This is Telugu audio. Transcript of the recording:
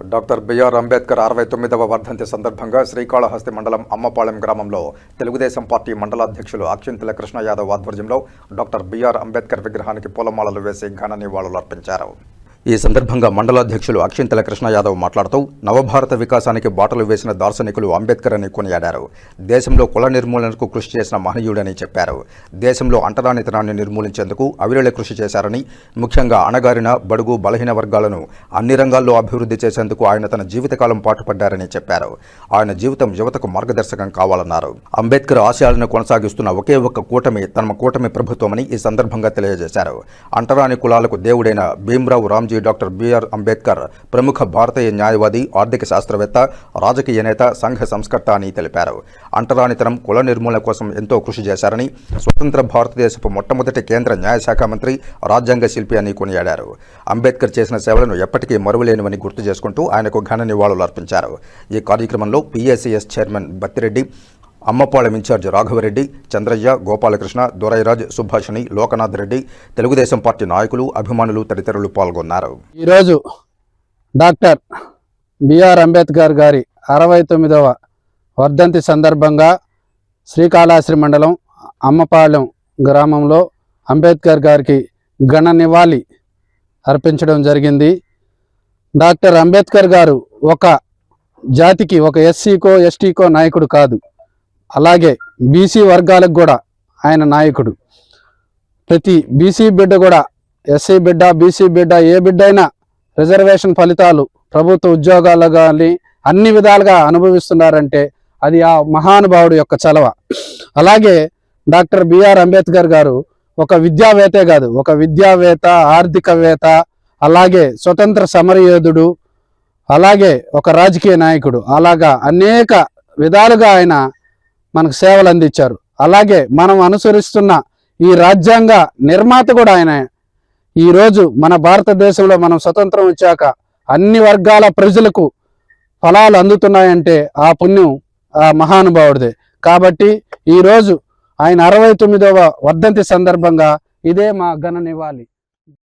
డాక్టర్ బిఆర్ అంబేద్కర్ అరవై తొమ్మిదవ వర్ధంతి సందర్భంగా శ్రీకాళహస్తి మండలం అమ్మపాళెం గ్రామంలో తెలుగుదేశం పార్టీ మండలాధ్యక్షులు అక్షింతల కృష్ణ యాదవ్ ఆధ్వర్యంలో డాక్టర్ బిఆర్ అంబేద్కర్ విగ్రహానికి పూలమాలలు వేసి ఘన నివాళులు అర్పించారు ఈ సందర్భంగా మండలాధ్యక్షులు అక్షింతల కృష్ణ యాదవ్ మాట్లాడుతూ నవభారత వికాసానికి బాటలు వేసిన దార్శనికులు అంబేద్కర్ అని కొనియాడారు. దేశంలో కుల నిర్మూలనకు కృషి చేసిన మహనీయుడని చెప్పారు. దేశంలో అంటరానితనాన్ని నిర్మూలించేందుకు అవిరళ కృషి చేశారని ముఖ్యంగా అణగారిన బడుగు బలహీన వర్గాలను అన్ని రంగాల్లో అభివృద్ధి చేసేందుకు ఆయన తన జీవితకాలం పాటుపడ్డారని చెప్పారు. ఆయన జీవితం యువతకు మార్గదర్శకం కావాలన్నారు. అంబేద్కర్ ఆశయాలను కొనసాగిస్తున్న ఒకే ఒక్క కూటమి తమ కూటమి ప్రభుత్వమని ఈ సందర్భంగా తెలియజేశారు. అంటరాని కులాలకు దేవుడైన భీమ్రావు రామ్జీ డాక్టర్ బిఆర్ అంబేద్కర్ ప్రముఖ భారతీయ న్యాయవాది ఆర్థిక శాస్త్రవేత్త రాజకీయ నేత సంఘ సంస్కర్త అని తెలిపారు. అంటరానితనం కుల నిర్మూలన కోసం ఎంతో కృషి చేశారని స్వతంత్ర భారతదేశపు మొట్టమొదటి కేంద్ర న్యాయశాఖ మంత్రి రాజ్యాంగ శిల్పి అని కొనియాడారు. అంబేద్కర్ చేసిన సేవలను ఎప్పటికీ మరువలేనివని గుర్తు చేసుకుంటూ ఆయనకు ఘన నివాళులు అర్పించారు ఈ కార్యక్రమంలో PSCS chairman Battireddy Ammapalem in charge Raghavareddy Chandraiah Gopalakrishna Dorairaj Subhashini Lokanath Reddy Telugudesam party నాయకులు అభిమానులు తదితరులు పాల్గొన్నారు. ఈరోజు డాక్టర్ బిఆర్ అంబేద్కర్ గారి అరవై తొమ్మిదవ వర్ధంతి సందర్భంగా శ్రీకాళహస్తి మండలం అమ్మపాలెం గ్రామంలో అంబేద్కర్ గారికి ఘన నివాళి అర్పించడం జరిగింది. డాక్టర్ అంబేద్కర్ గారు ఒక జాతికి ఒక ఎస్సీకో ఎస్టీకో నాయకుడు కాదు. అలాగే బీసీ వర్గాలకు కూడా ఆయన నాయకుడు. ప్రతి బీసీ బిడ్డ కూడా ఎస్సీ బిడ్డ బీసీ బిడ్డ ఏ బిడ్డ అయినా రిజర్వేషన్ ఫలితాలు ప్రభుత్వ ఉద్యోగాలు కానీ అన్ని విధాలుగా అనుభవిస్తున్నారంటే అది ఆ మహానుభావుడు యొక్క చలవ. అలాగే డాక్టర్ బిఆర్ అంబేద్కర్ గారు ఒక విద్యావేత్తే కాదు ఒక విద్యావేత్త ఆర్థికవేత్త అలాగే స్వతంత్ర సమరయోధుడు అలాగే ఒక రాజకీయ నాయకుడు. అలాగా అనేక విధాలుగా ఆయన మనకు సేవలు అందించారు. అలాగే మనం అనుసరిస్తున్న ఈ రాజ్యాంగ నిర్మాత కూడా ఆయన. ఈరోజు మన భారతదేశంలో మనం స్వతంత్రం వచ్చాక అన్ని వర్గాల ప్రజలకు ఫలాలు అందుతున్నాయంటే ఆ పుణ్యం ఆ మహానుభావుడిదే. కాబట్టి ఈరోజు ఆయన అరవై తొమ్మిదవ వర్ధంతి సందర్భంగా ఇదే మా ఘన నివాళి.